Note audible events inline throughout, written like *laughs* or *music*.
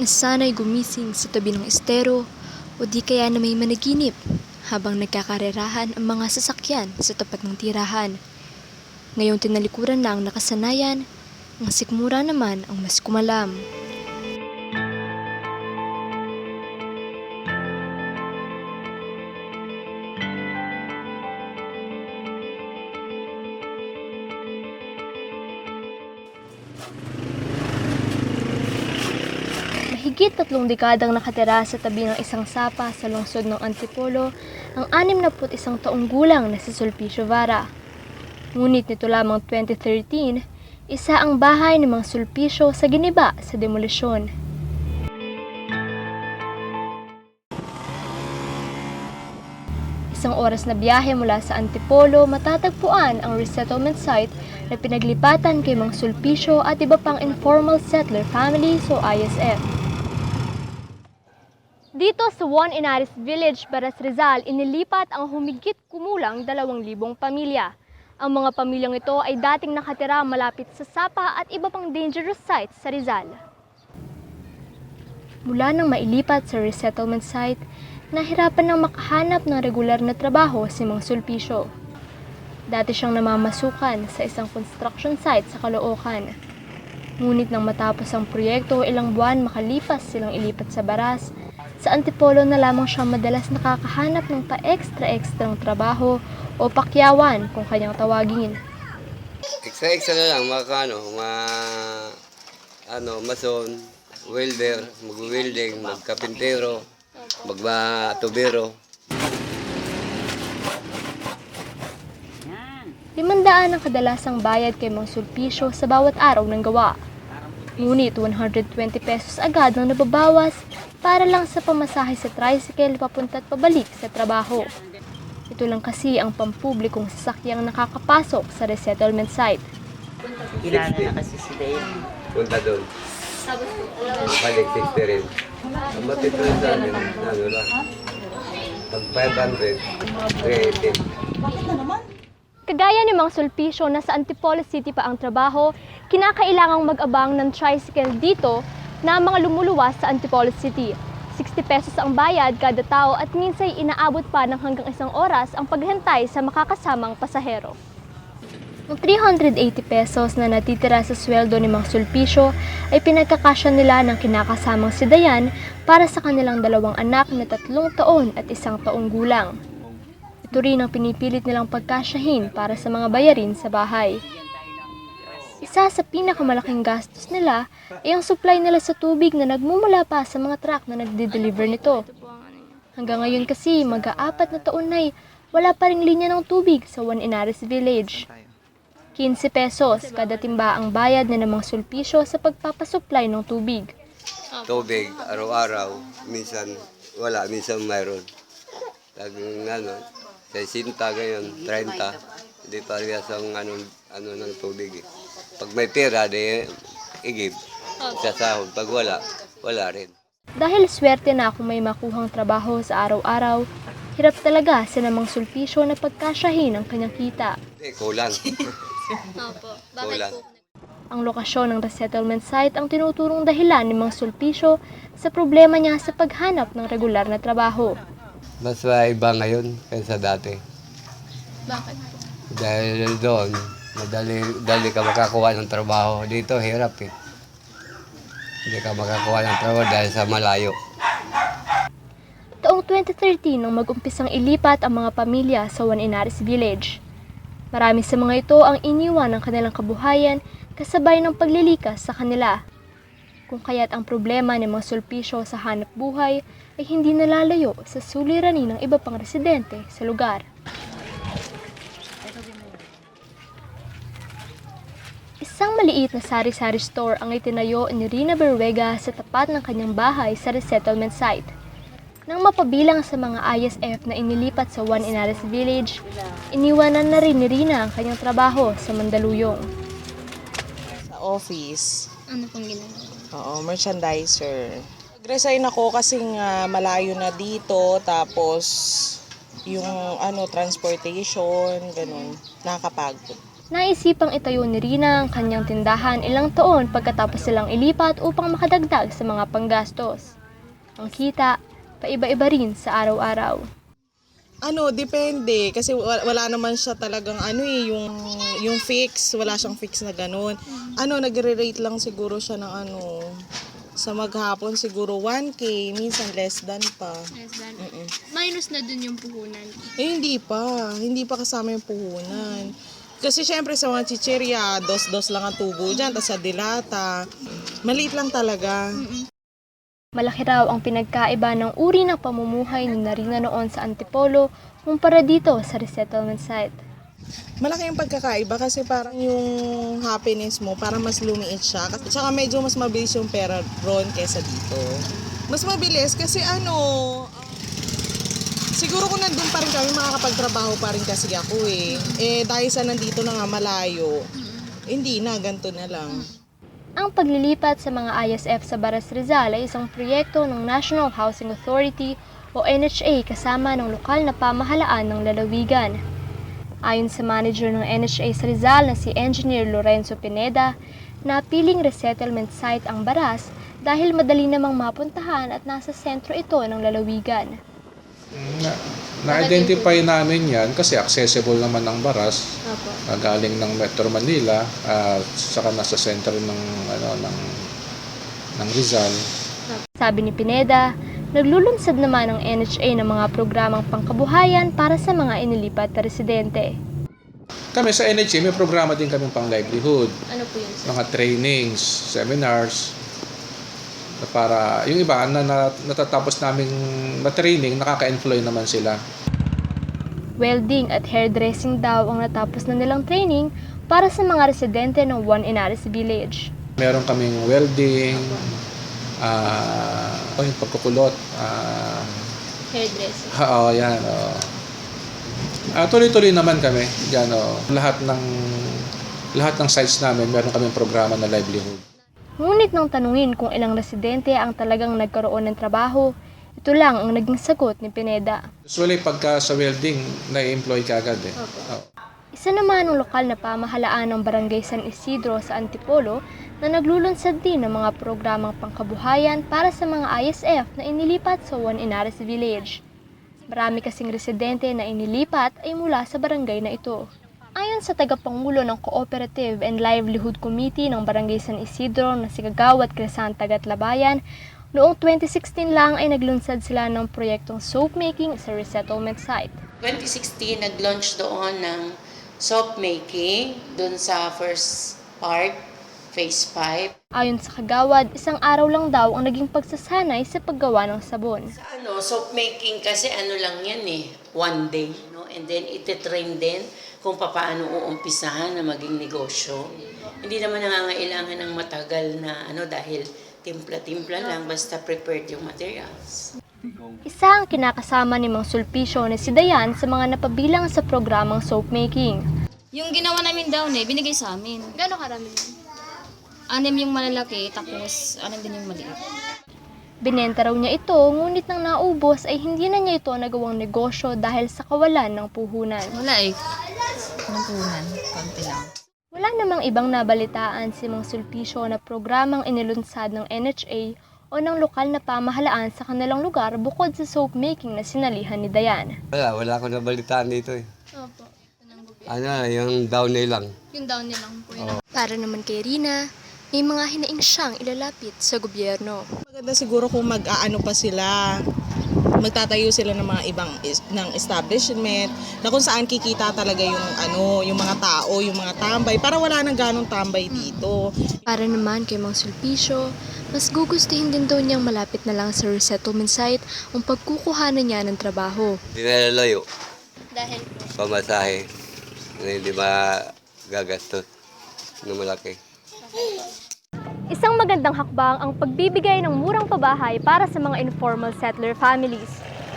na sana'y gumising sa tabi ng estero o di kaya na may managinip habang nagkakarerahan ang mga sasakyan sa tapat ng tirahan. Ngayong tinalikuran na ang nakasanayan, ang sikmura naman ang mas kumalam. Mahigit tatlong dekadang nakatira sa tabi ng isang sapa sa lungsod ng Antipolo ang 61 taong gulang na si Sulpicio Vara. Ngunit nito lamang 2013, isa ang bahay ni Mang Sulpicio sa giniba sa demolisyon. Isang oras na biyahe mula sa Antipolo, matatagpuan ang resettlement site na pinaglipatan kay Mang Sulpicio at iba pang informal settler family o ISF. Dito sa Juan Inares Village, Baras Rizal, inilipat ang humigit kumulang 2,000 pamilya. Ang mga pamilyang ito ay dating nakatira malapit sa Sapa at iba pang dangerous sites sa Rizal. Mula nang mailipat sa resettlement site, nahirapan nang makahanap ng regular na trabaho si Mang Sulpicio. Dati siyang namamasukan sa isang construction site sa Caloocan. Ngunit nang matapos ang proyekto, ilang buwan makalipas silang ilipat sa Baras, sa Antipolo na lamang siya madalas nakakahanap ng pa-extra-extrang trabaho o pakyawan kung kanyang tawagin. Extra-extra na lang, mga ano, mga, ano, mason, welder, mag-welding, magkapintero, magba-tubero. Limandaan ang kadalasang bayad kay Mang Sulpicio sa bawat araw ng gawa. Ngunit 120 pesos agad ang nababawas para lang sa pamasahe sa tricycle papunta at pabalik sa trabaho. Ito lang kasi ang pampublikong sasakyang nakakapasok sa resettlement site. Kilala na kasi si Dave. Punta doon. Balik 60 rin. Ang matito rin sa amin, ano lang. Pag 500, 380. Kagaya ni Mang Sulpicio na sa Antipolo City pa ang trabaho, kinakailangang mag-abang ng tricycle dito na mga lumuluwas sa Antipolo City. 60 pesos ang bayad kada tao at minsan inaabot pa ng hanggang isang oras ang paghintay sa makakasamang pasahero. Ang 380 pesos na natitira sa sweldo ni Mang Sulpicio ay pinagkakasya nila ng kinakasamang si Dayan para sa kanilang dalawang anak na tatlong taon at isang taong gulang. Ito rin ang pinipilit nilang pagkasyahin para sa mga bayarin sa bahay. Isa sa pinakamalaking gastos nila ay ang supply nila sa tubig na nagmumula pa sa mga truck na nagde-deliver nito. Hanggang ngayon kasi, mag-aapat na taon na wala pa ring linya ng tubig sa Juan Inares Village. 15 pesos kada timba ang bayad na namang sulpisyo sa pagpapasupply ng tubig. Tubig, araw-araw. Minsan wala, minsan mayroon. Laging ano, sa sinta ngayon, 30. Hindi parehas ang ano, ano ng tubig eh. Pag may pera, di igib. Sa sahod. Pag wala, wala rin. Dahil swerte na kung may makuhang trabaho sa araw-araw, hirap talaga si namang sulpisyo na pagkasyahin ang kanyang kita. Hindi, kulang. *laughs* Opo. kulang. Ang lokasyon ng resettlement site ang tinuturong dahilan ni Mang Sulpicio sa problema niya sa paghanap ng regular na trabaho. Mas iba ngayon kaysa dati. Bakit? Dahil doon, madali, dali ka makakuha ng trabaho. Dito, hirap eh. Hindi ka makakuha ng trabaho dahil sa malayo. Taong 2013 nang mag-umpisang ilipat ang mga pamilya sa Juan Inares Village. Marami sa mga ito ang iniwan ng kanilang kabuhayan kasabay ng paglilikas sa kanila. Kung kaya't ang problema ni Mang Sulpicio sa hanap buhay ay hindi nalalayo sa suliranin ng iba pang residente sa lugar. Isang maliit na sari-sari store ang itinayo ni Rina Berwega sa tapat ng kanyang bahay sa resettlement site. Nang mapabilang sa mga ISF na inilipat sa Juan Inares Village, iniwanan na rin ni Rina ang kanyang trabaho sa Mandaluyong. Sa office. Ano pong ginagawa? Oo, merchandiser. Nag-resign ako kasi nga malayo na dito. Tapos, yung ano, transportation, ganun. Nakakapagod. Naisipang itayo ni Rina ang kanyang tindahan ilang taon pagkatapos silang ilipat upang makadagdag sa mga panggastos. Ang kita, paiba-iba rin sa araw-araw. Ano, depende. Kasi wa- wala naman siya talagang ano eh, yung, yung fix. Wala siyang fix na ganun. Ano, nagre-rate lang siguro siya ng ano, sa maghapon siguro 1K, minsan less than pa. Mm-mm. Minus na dun yung puhunan. Eh, hindi pa. Hindi pa kasama yung puhunan. Kasi syempre sa mga chichirya, dos-dos lang ang tubo dyan. Tapos sa dilata, maliit lang talaga. Malaki raw ang pinagkaiba ng uri ng pamumuhay ni Narina noon sa Antipolo kumpara dito sa resettlement site. Malaki yung pagkakaiba kasi parang yung happiness mo, parang mas lumiit siya. At medyo mas mabilis yung pera ron kesa dito. Mas mabilis kasi ano, siguro kung nandun pa rin kami, makakapagtrabaho pa rin kasi ako eh. Eh dahil sa nandito na nga malayo, hindi na, ganito na lang. Ang paglilipat sa mga ISF sa Baras Rizal ay isang proyekto ng National Housing Authority o NHA kasama ng lokal na pamahalaan ng lalawigan. Ayon sa manager ng NHA sa Rizal na si Engineer Lorenzo Pineda, napiling resettlement site ang Baras dahil madali namang mapuntahan at nasa sentro ito ng lalawigan. Na, na-identify namin yan kasi accessible naman ng Baras, Opo. uh, galing ng Metro Manila, at saka nasa center ng ano ng ng Rizal. Sabi ni Pineda, naglulunsad naman ang NHA ng mga programang pangkabuhayan para sa mga inilipat na residente. Kami sa NHA may programa din kami pang livelihood, Ano po yun? mga trainings, seminars na para yung iba na, na natatapos naming na-training, nakaka-employ naman sila. Welding at hairdressing daw ang natapos na nilang training para sa mga residente ng One Inaris Village. Meron kaming welding, ah yung pagkukulot, ah Hairdressing. Oo, yan. oo. Ah, tuloy-tuloy naman kami. Yan, oo. Lahat ng lahat ng sites namin, meron kaming programa na livelihood. Ngunit nang tanungin kung ilang residente ang talagang nagkaroon ng trabaho, ito lang ang naging sagot ni Pineda. Usually, pagka sa welding, na-employ ka agad eh. Oo. Isa naman ang lokal na pamahalaan ng Barangay San Isidro sa Antipolo na naglulunsad din ng mga programang pangkabuhayan para sa mga ISF na inilipat sa One Inares Village. Marami kasing residente na inilipat ay mula sa barangay na ito. Ayon sa tagapangulo ng Cooperative and Livelihood Committee ng Barangay San Isidro na si Gagawat Crescenta Gatlabayan, noong 2016 lang ay naglunsad sila ng proyektong soap making sa resettlement site. 2016, nag-launch doon ng soap making doon sa first part, phase 5. Ayon sa Kagawad, isang araw lang daw ang naging pagsasanay sa paggawa ng sabon. Sa ano, soap making kasi ano lang yan eh, one day? And then ititrain din kung paano uumpisahan na maging negosyo. Hindi naman nangangailangan ng matagal na ano dahil timpla-timpla lang basta prepared yung materials. Isa ang kinakasama ni Mang Sulpicio na si Dayan sa mga napabilang sa programang soap making. Yung ginawa namin daw eh, binigay sa amin. Gano'ng karami? Anim yung malalaki, tapos anim din yung maliit. Binenta raw niya ito, ngunit nang naubos ay hindi na niya ito nagawang negosyo dahil sa kawalan ng puhunan. Wala eh. Nagpunan, konti lang. Wala namang ibang nabalitaan si Mang Sulpicio na programang inilunsad ng NHA o ng lokal na pamahalaan sa kanilang lugar bukod sa soap making na sinalihan ni Dayan. Wala, wala akong nabalitaan dito eh. Opo. Ano, yung down lang. Yung down nilang po yun. Para naman kay Rina, may mga hinaing siyang ilalapit sa gobyerno. Maganda siguro kung mag-aano pa sila, magtatayo sila ng mga ibang is- ng establishment na kung saan kikita talaga yung ano, yung mga tao, yung mga tambay para wala nang ganong tambay dito. Para naman kay Mang Sulpicio, mas gugustuhin din daw niyang malapit na lang sa resettlement site ang pagkukuhanan niya ng trabaho. Hindi na lalayo. Dahil Pamasahe. Na hindi ba gagastos ng malaki. Isang magandang hakbang ang pagbibigay ng murang pabahay para sa mga informal settler families.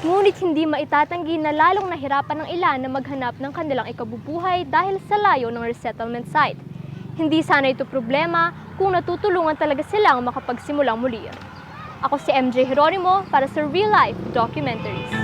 Ngunit hindi maitatanggi na lalong nahirapan ng ilan na maghanap ng kanilang ikabubuhay dahil sa layo ng resettlement site. Hindi sana ito problema kung natutulungan talaga silang makapagsimulang muli. Ako si MJ Jeronimo para sa Real Life Documentaries.